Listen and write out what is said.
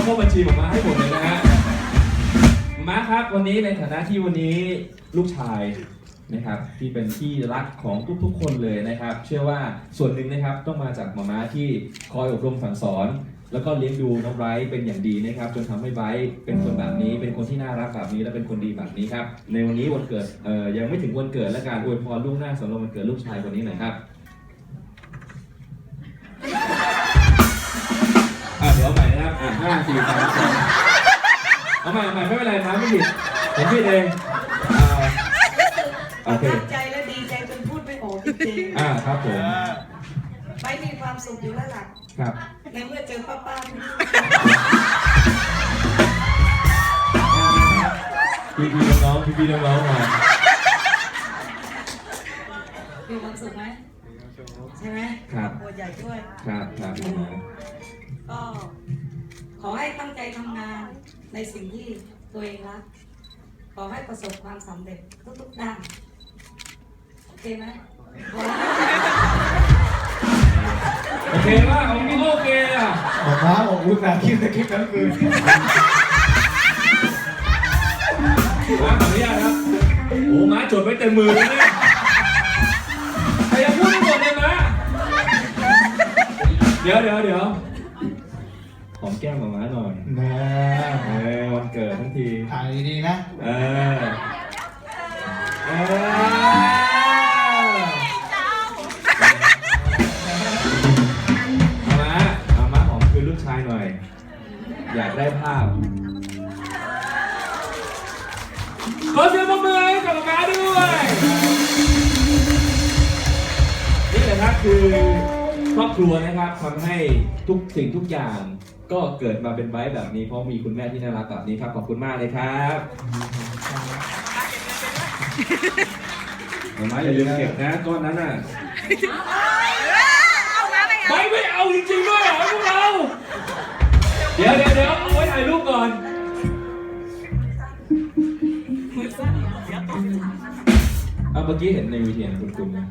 เอาเข้าบัญชีมามาให้หมดเลยนะฮะมาม่าครับวันนี้ในฐานะที่วันนี้ลูกชายนะครับที่เป็นที่รักของทุกๆ คนเลยนะครับ เชื่อว่าส่วนหนึ่งนะครับต้องมาจากมาม่าที่คอยอบรมสั่งสอน แล้วก็เลี้ยงดูน้องไบรท์เป็นอย่างดีนะครับ จนทำให้ไบรท์เป็นคนแบบนี้ เป็นคนที่น่ารักแบบนี้และเป็นคนดีแบบนี้ครับในวันนี้วันเกิดเอ่อยังไม่ถึงวันเกิดและการอวยพรล่วงหน้าสำหรับวันเกิดลูกชายคนนี้หน่อยครับ อาใหม่นะครับอะห้าสี่สามสองเอาใหม่เอาใหม่ไม่เป็นไรครับไม่ผิดผมผิดเองอ่าโอเคประทับใจและดีใจจนพูดไม่ออกจริงอ่าครับผม ๆไม่มีความสุขอยู่แล้วล่ะครับในเมื่อเจอป้าป้าพี่พี่น้องๆพี่พี่น้องๆมามีความสุขไหมใช่ไหมครับตัวใหญ่ด้วย ครับครับพี่น้องก็ ขอให้ตั้งใจทำงานในสิ่งที่ตัวเองรัก ขอให้ประสบความสำเร็จทุกๆด้าน โอเคไหมโอเคว่าเอาพี่โอเคอะบอกว่าบอกอุตส่าห์คิดแต่คิดทั้งคืนมาขออนุญาตครับ โอ้ม้าจดไว้เต็มมือเลยเนี่ยใครจะพูดไม่หมดเลยม้าเดี๋ยวเดี๋ยวเดี๋ยวห อมแก้มมาม้าหน่อย นะเออวันเกิดทั้งที ถ่ายดีๆนะเออ เออเอามาเอามาหอมคือลูกชายหน่อย อยากได้ภาพ ขอเสียงปรบมือให้กับมาด้วย นี่แหละครับคือ ครอบครัวนะครับทำให้ทุกสิ่งทุกอย่าง ก็เกิดมาเป็นไว้แบบนี้ เพราะมีคุณแม่ที่น่ารักแบบนี้ครับขอบคุณมากเลยครับมาม่าอย่าลืมเก็บนะก้อนนั้นน่ะไม่ไม่เอาจริงๆด้วยเหรอพวกเรา เดี๋ยวเดี๋ยวเดี๋ยวเอาไว้ถ่ายรูปก่อน เอาเมื่อกี้เห็นในวีดีโอคุณคุณนะ